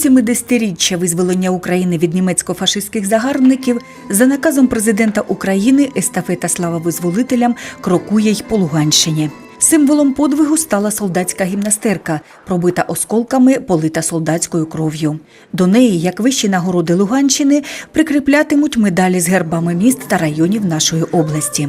170-річчя визволення України від німецько-фашистських загарбників за наказом президента України естафета слава визволителям крокує й по Луганщині. Символом подвигу стала солдатська гімнастерка, пробита осколками, полита солдатською кров'ю. До неї, як вищі нагороди Луганщини, прикріплятимуть медалі з гербами міст та районів нашої області.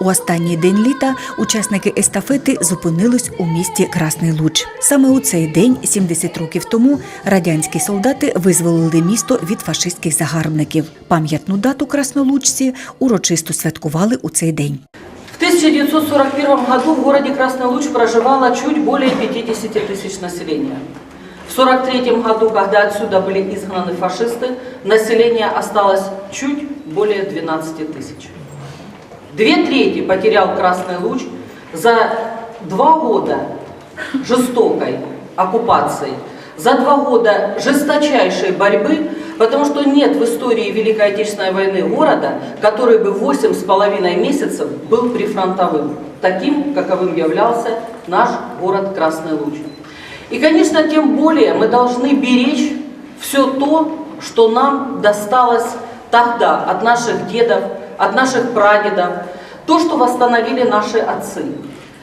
У останній день літа учасники естафети зупинились у місті Красний Луч. Саме у цей день, 70 років тому, радянські солдати визволили місто від фашистських загарбників. Пам'ятну дату краснолучці урочисто святкували у цей день. В 1941 году в городе Красный Луч проживало чуть более 50 тысяч населения. В 1943 году, когда отсюда были изгнаны фашисты, население осталось чуть более 12 тысяч. Две трети потерял Красный Луч за два года жестокой оккупации, за два года жесточайшей борьбы, потому что нет в истории Великой Отечественной войны города, который бы восемь с половиной месяцев был прифронтовым, таким, каковым являлся наш город Красный Луч. И, конечно, тем более мы должны беречь все то, что нам досталось тогда от наших дедов, от наших прадедов, то, что восстановили наши отцы.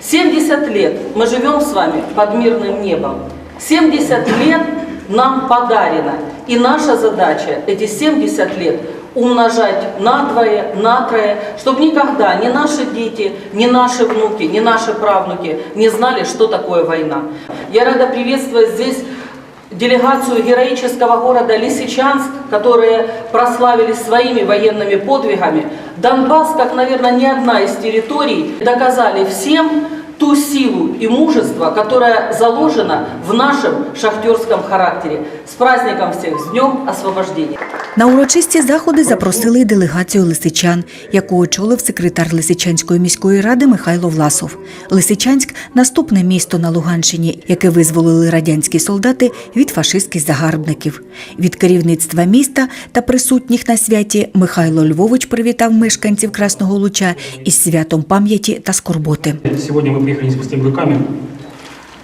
70 лет мы живем с вами под мирным небом. 70 лет нам подарено. И наша задача эти 70 лет умножать на двое, на трое, чтобы никогда ни наши дети, ни наши внуки, ни наши правнуки не знали, что такое война. Я рада приветствовать здесь делегацию героического города Лисичанск, которые прославились своими военными подвигами. Донбасс, как, наверное, ни одна из территорий, доказали всем ту силу и мужество, которое заложено в нашем шахтерском характере. С праздником всех, с Днем Освобождения! На урочисті заходи запросили й делегацію лисичан, яку очолив секретар Лисичанської міської ради Михайло Власов. Лисичанськ наступне місто на Луганщині, яке визволили радянські солдати від фашистських загарбників. Від керівництва міста та присутніх на святі Михайло Львович привітав мешканців Красного Луча із святом пам'яті та скорботи. Сегодня мы приехали не с пустыми руками.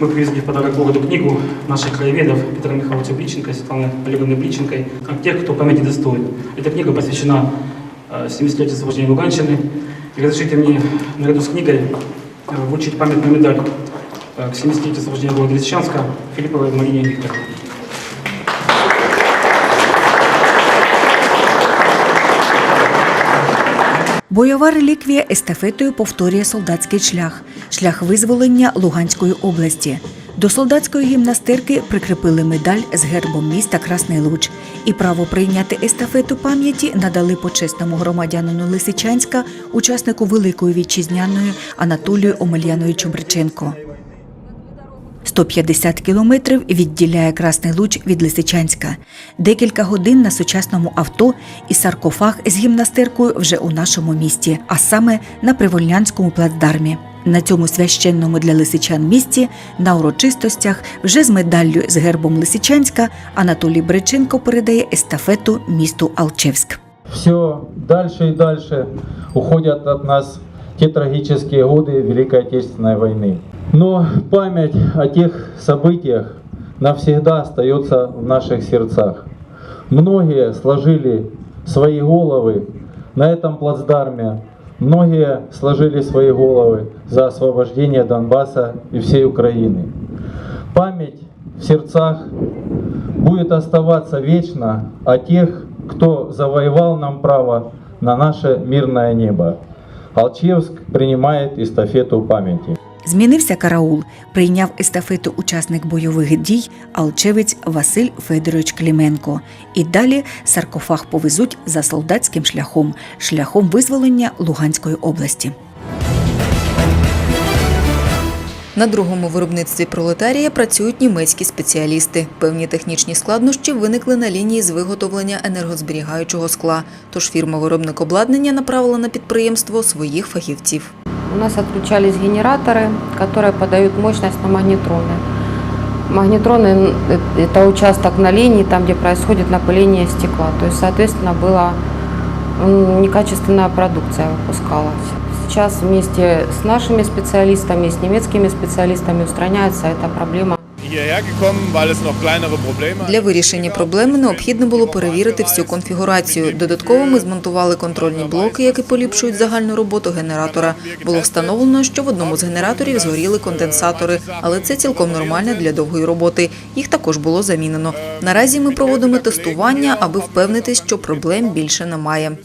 Мы привезли в подарок городу книгу наших краеведов Петра Михайловича Бличенко и Светланы Олеговны Бличенко о тех, кто памяти достоин. Эта книга посвящена э, 70-летию освобождения Луганщины. И разрешите мне наряду с книгой э, вручить памятную медаль э, к 70-летию освобождения города Лисичанска Филипповой Марине Викторовне. Бойова реліквія естафетою повторює солдатський шлях, шлях визволення Луганської області. До солдатської гімнастерки прикріпили медаль з гербом міста Красний Луч. І право прийняти естафету пам'яті надали почесному громадянину Лисичанська, учаснику Великої вітчизняної Анатолію Омельяновичу Бриченко. 150 кілометрів відділяє Красний Луч від Лисичанська. Декілька годин на сучасному авто і саркофаг з гімнастеркою вже у нашому місті, а саме на Привольнянському плацдармі. На цьому священному для лисичан місці на урочистостях вже з медаллю з гербом Лисичанська Анатолій Бриченко передає естафету місту Алчевськ. все дальше и дальше уходят от нас те трагические годы Великой Отечественной войны. Но память о тех событиях навсегда остается в наших сердцах. Многие сложили свои головы на этом плацдарме, многие сложили свои головы за освобождение Донбасса и всей Украины. Память в сердцах будет оставаться вечно о тех, кто завоевал нам право на наше мирное небо. Алчевск принимает эстафету памяти. Змінився караул. Прийняв естафету учасник бойових дій алчевець Василь Федорович Кліменко. І далі саркофаг повезуть за солдатським шляхом, шляхом визволення Луганської області. На другому виробництві пролетарія працюють німецькі спеціалісти. Певні технічні складнощі виникли на лінії з виготовлення енергозберігаючого скла. Тож фірма-виробник обладнання направила на підприємство своїх фахівців. У нас отключались генераторы, которые подают мощность на магнетроны. Магнетроны – это участок на линии, там, где происходит напыление стекла. То есть, соответственно, была некачественная продукция выпускалась. Сейчас вместе с нашими специалистами, с немецкими специалистами устраняется эта проблема. Для вирішення проблеми необхідно було перевірити всю конфігурацію. Додатково ми змонтували контрольні блоки, які поліпшують загальну роботу генератора. Було встановлено, що в одному з генераторів згоріли конденсатори, але це цілком нормально для довгої роботи. Їх також було замінено. Наразі ми проводимо тестування, аби впевнитись, що проблем більше немає.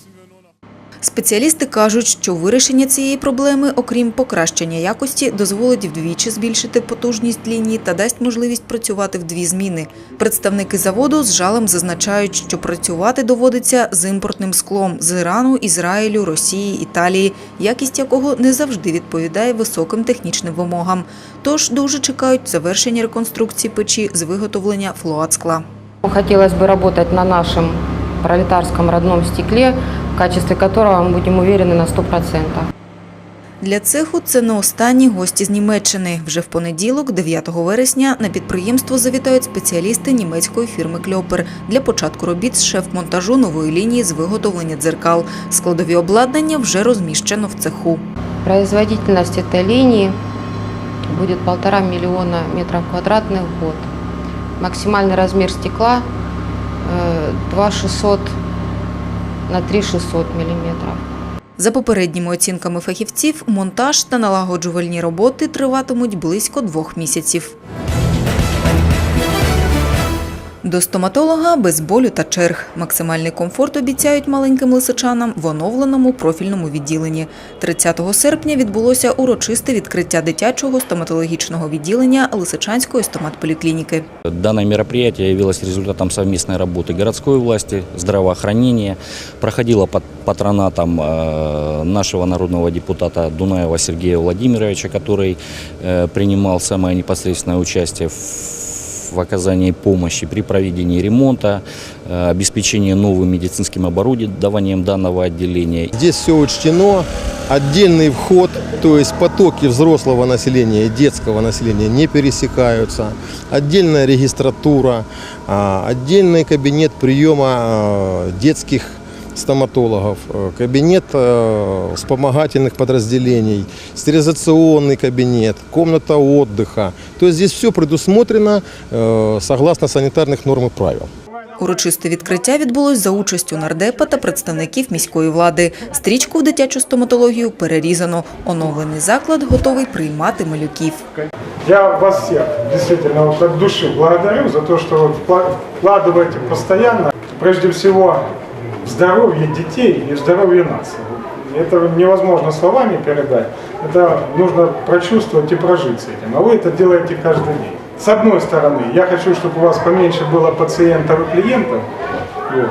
Спеціалісти кажуть, що вирішення цієї проблеми, окрім покращення якості, дозволить вдвічі збільшити потужність лінії та дасть можливість працювати в дві зміни. Представники заводу з жалем зазначають, що працювати доводиться з імпортним склом з Ірану, Ізраїлю, Росії, Італії, якість якого не завжди відповідає високим технічним вимогам. Тож дуже чекають завершення реконструкції печі з виготовлення флуатскла. Хотелось бы работать на нашем пролетарском родном стекле, в качестве которого мы будем уверены на 100%. Для цеху це не останні гості з Німеччини. Вже в понеділок, 9 вересня, на підприємство завітають спеціалісти німецької фірми Кльопер для початку робіт з шеф-монтажу нової лінії з виготовлення дзеркал. Складові обладнання вже розміщено в цеху. Производительность этой линии будет полтора миллиона метров квадратных в год. Максимальный размер стекла э, 2600 на 3600 миллиметров. За попередніми оцінками фахівців, монтаж та налагоджувальні роботи триватимуть близько двох місяців. До стоматолога без болю та черг. Максимальний комфорт обіцяють маленьким лисичанам в оновленому профільному відділенні. 30 серпня відбулося урочисте відкриття дитячого стоматологічного відділення Лисичанської стоматполіклініки. Данное мероприятие явилось результатом совместной работы городской власти, здравоохранения, проходило под патронатом э, нашего народного депутата Дунаева Сергея Владимировича, который э, принимал самое непосредственное участие в в оказании помощи при проведении ремонта, э, обеспечении новым медицинским оборудованием данного отделения. Здесь все учтено, отдельный вход, то есть потоки взрослого населения и детского населения не пересекаются, отдельная регистратура, а, отдельный кабинет приема а, детских стоматологов, э, кабинет э, вспомогательных подразделений, стерилизационный кабинет, комната отдыха. То есть здесь все предусмотрено э, согласно санитарных норм и правил. Урочисте відкриття відбулось за участю нардепа та представників міської влади. Стрічку в дитячу стоматологію перерізано. Оновлений заклад готовий приймати малюків. Я вас всех действительно вот от души благодарю за то, что вы вкла- вкладываете постоянно, прежде всего, в здоровье детей и здоровье нации. Это невозможно словами передать, это нужно прочувствовать и прожить с этим. А вы это делаете каждый день. С одной стороны, я хочу, чтобы у вас поменьше было пациентов и клиентов, вот.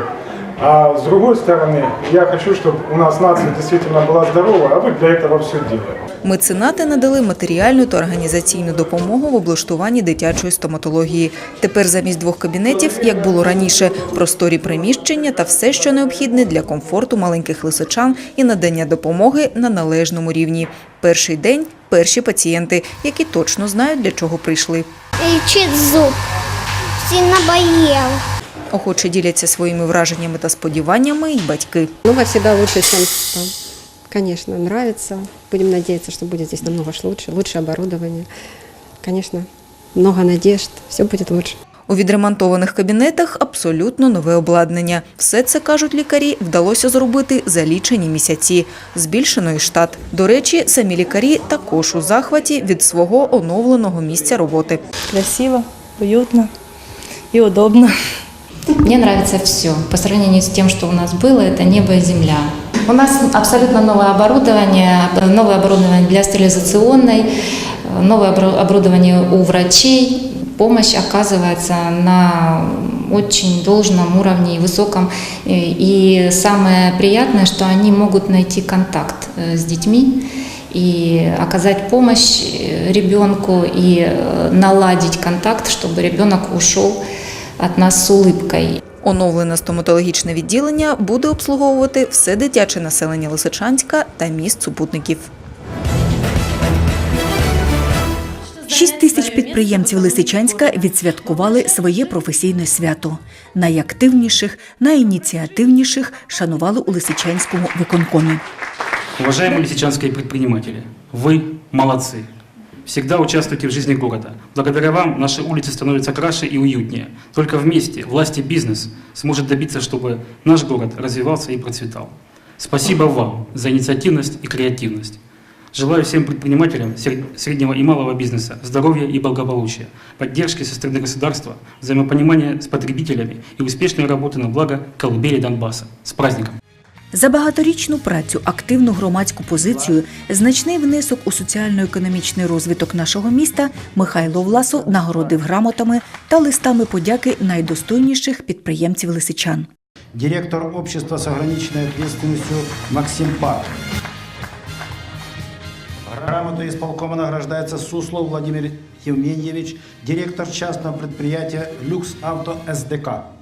а с другой стороны, я хочу, чтобы у нас нация действительно была здорова, а вы для этого все делаете. Меценати надали матеріальну та організаційну допомогу в облаштуванні дитячої стоматології. Тепер замість двох кабінетів, як було раніше, просторі приміщення та все, що необхідне для комфорту маленьких лисичан і надання допомоги на належному рівні. Перший день перші пацієнти, які точно знають, для чого прийшли. Лечить зуб. Сильно болел. Охоче діляться своїми враженнями та сподіваннями і батьки. Ну, всегда лучше, чем там. Конечно, нравится. Будем надеяться, что будет здесь намного лучше, лучше оборудование. Конечно, много надежд, все будет лучше. У відремонтованих кабінетах абсолютно нове обладнання. Все це, кажуть лікарі, вдалося зробити за лічені місяці. Збільшено і штат. До речі, самі лікарі також у захваті від свого оновленого місця роботи. Красиво, уютно и удобно. Мне нравится все. По сравнению с тем, что у нас было, это небо и земля. У нас абсолютно новое оборудование, новое оборудование для стерилизационной, новое обору- оборудование у врачей. Помощь оказывается на очень должном уровне и высоком. И самое приятное, что они могут найти контакт э, с детьми и оказать помощь э, ребенку и э, наладить контакт, чтобы ребенок ушел от нас с улыбкой. Оновлене стоматологічне відділення буде обслуговувати все дитяче населення Лисичанська та міст супутників. Шість тисяч підприємців Лисичанська відсвяткували своє професійне свято. Найактивніших, найініціативніших шанували у Лисичанському виконкомі. Уважаемые лисичанские предприниматели, вы молодцы. Всегда участвуйте в жизни города. Благодаря вам наши улицы становятся краше и уютнее. Только вместе власть и бизнес сможет добиться, чтобы наш город развивался и процветал. Спасибо вам за инициативность и креативность. Желаю всем предпринимателям сред- среднего и малого бизнеса здоровья и благополучия, поддержки со стороны государства, взаимопонимания с потребителями и успешной работы на благо колыбели Донбасса. С праздником! За багаторічну працю, активну громадську позицію, значний внесок у соціально-економічний розвиток нашого міста Михайло Власов нагородив грамотами та листами подяки найдостойніших підприємців лисичан. директор общества с ограниченной ответственностью Максим Пак. Грамотой исполкома награждается Суслов Владимир Евменьевич, директор частного предприятия «Люкс Авто СДК».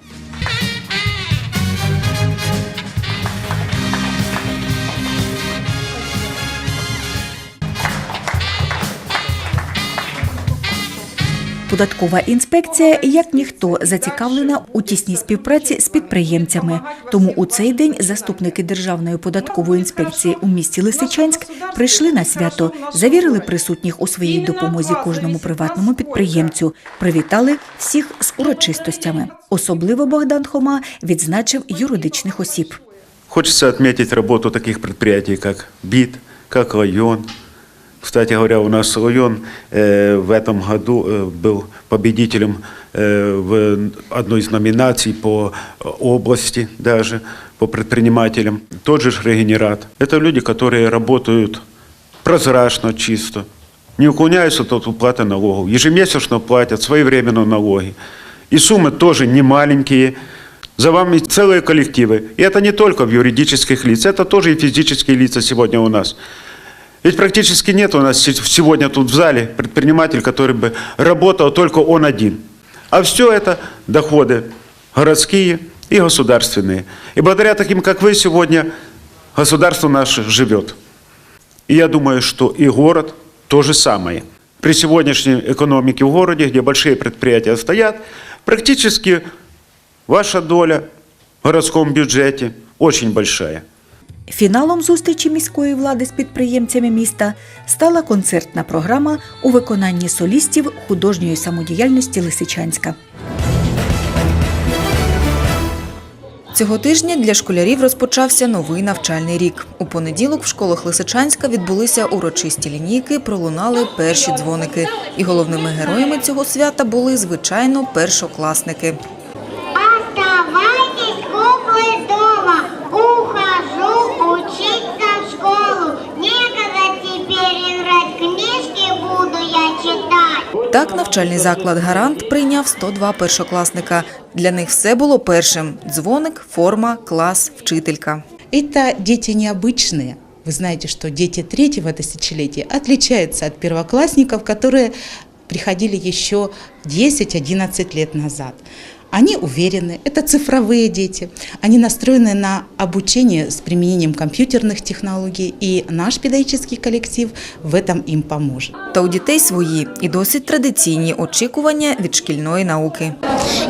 Податкова інспекція, як ніхто, зацікавлена у тісній співпраці з підприємцями. Тому у цей день заступники Державної податкової інспекції у місті Лисичанськ прийшли на свято, завірили присутніх у своїй допомозі кожному приватному підприємцю, привітали всіх з урочистостями. Особливо Богдан Хома відзначив юридичних осіб. Хочется отметить работу таких предприятий, как БИТ, как район. Кстати говоря, у нас район э, в этом году э, был победителем э, в одной из номинаций по области даже, по предпринимателям. Тот же регенерат. Это люди, которые работают прозрачно, чисто, не уклоняются от уплаты налогов, ежемесячно платят своевременно налоги. И суммы тоже не маленькие. За вами целые коллективы. И это не только в юридических лиц, это тоже и физические лица сегодня у нас. Ведь практически нет у нас се- сегодня тут в зале предприниматель, который бы работал только он один. А все это доходы городские и государственные. И благодаря таким, как вы сегодня, государство наше живет. И я думаю, что и город то же самое. При сегодняшней экономике в городе, где большие предприятия стоят, практически ваша доля в городском бюджете очень большая. Фіналом зустрічі міської влади з підприємцями міста стала концертна програма у виконанні солістів художньої самодіяльності Лисичанська. Цього тижня для школярів розпочався новий навчальний рік. У понеділок в школах Лисичанська відбулися урочисті лінійки, пролунали перші дзвоники. І головними героями цього свята були, звичайно, першокласники. читать. Так навчальний заклад Гарант прийняв 102 першокласника. Для них все було першим: дзвоник, форма, клас, вчителька. Это дети необычные. Вы знаете, что дети третьего тысячелетия отличаются от первоклассников, которые приходили еще 10-11 лет назад. Они уверены, это цифровые дети, они настроены на обучение с применением компьютерных технологий, и наш педагогический коллектив в этом им поможет. Та у дітей свої і досить традиційні очікування від шкільної науки.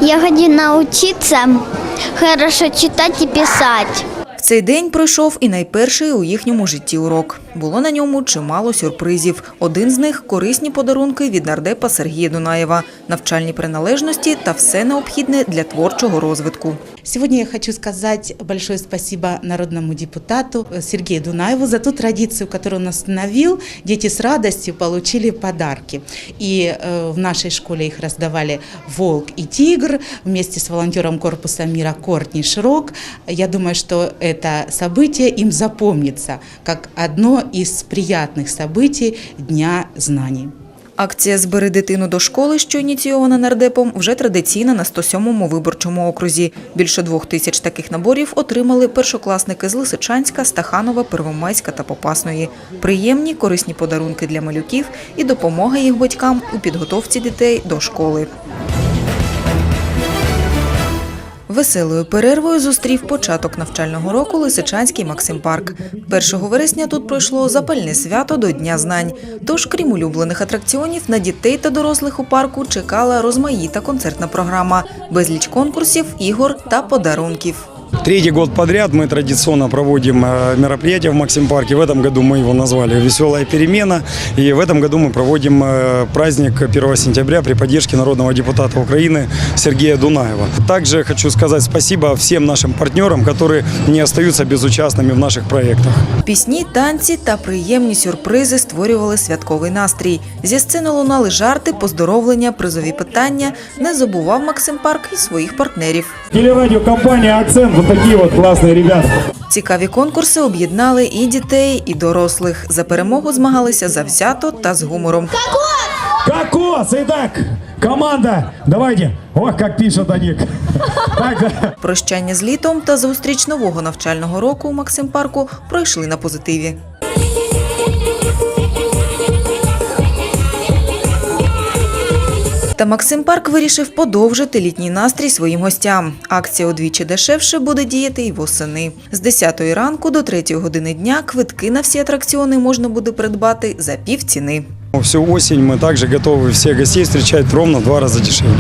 Я хочу научиться хорошо читать и писать. Цей день пройшов і найперший у їхньому житті урок. Було на ньому чимало сюрпризів. Один з них корисні подарунки від нардепа Сергія Дунаєва, навчальні приналежності та все необхідне для творчого розвитку. Сегодня я хочу сказать большое спасибо народному депутату Сергею Дунаеву за ту традицию, которую он установил. Дети с радостью получили подарки. И э, в нашей школе их раздавали «Волк» и «Тигр» вместе с волонтером корпуса мира Кортни Широк. Я думаю, что это событие им запомнится как одно из приятных событий Дня знаний. Акція Збери дитину до школи, що ініційована нардепом, вже традиційна на 107-му виборчому окрузі. Більше двох тисяч таких наборів отримали першокласники з Лисичанська, Стаханова, Первомайська та Попасної. Приємні, корисні подарунки для малюків і допомога їх батькам у підготовці дітей до школи. Веселою перервою зустрів початок навчального року Лисичанський Максим Парк. 1 вересня тут пройшло запальне свято до Дня знань. Тож, крім улюблених атракціонів, на дітей та дорослих у парку чекала розмаїта концертна програма, безліч конкурсів, ігор та подарунків. Третий год подряд мы традиционно проводим э, мероприятие в Максим парке. В этом году мы его назвали «Веселая перемена». И в этом году мы проводим э, праздник 1 сентября при поддержке народного депутата Украины Сергея Дунаева. Также хочу сказать спасибо всем нашим партнерам, которые не остаются безучастными в наших проектах. Пісні, танці та приємні сюрпризи створювали святковий настрій. Зі сцени лунали жарти, поздоровлення, призові питання. Не забував Максим Парк і своїх партнерів. Телерадиокомпания «Акцент». Вот от вот классные ребята. Цікаві конкурси об'єднали і дітей, і дорослих. За перемогу змагалися завзято та з гумором. Кокос! так, команда, давайте. Ох, як пише Данік. Прощання з літом та зустріч нового навчального року у Максим Парку пройшли на позитиві. Та Максим Парк вирішив подовжити літній настрій своїм гостям. Акція удвічі дешевше буде діяти й восени. З 10 ранку до 3 години дня квитки на всі атракціони можна буде придбати за пів ціни. Всю осінь ми також готові всіх гостей зустрічати ровно два рази дешевле.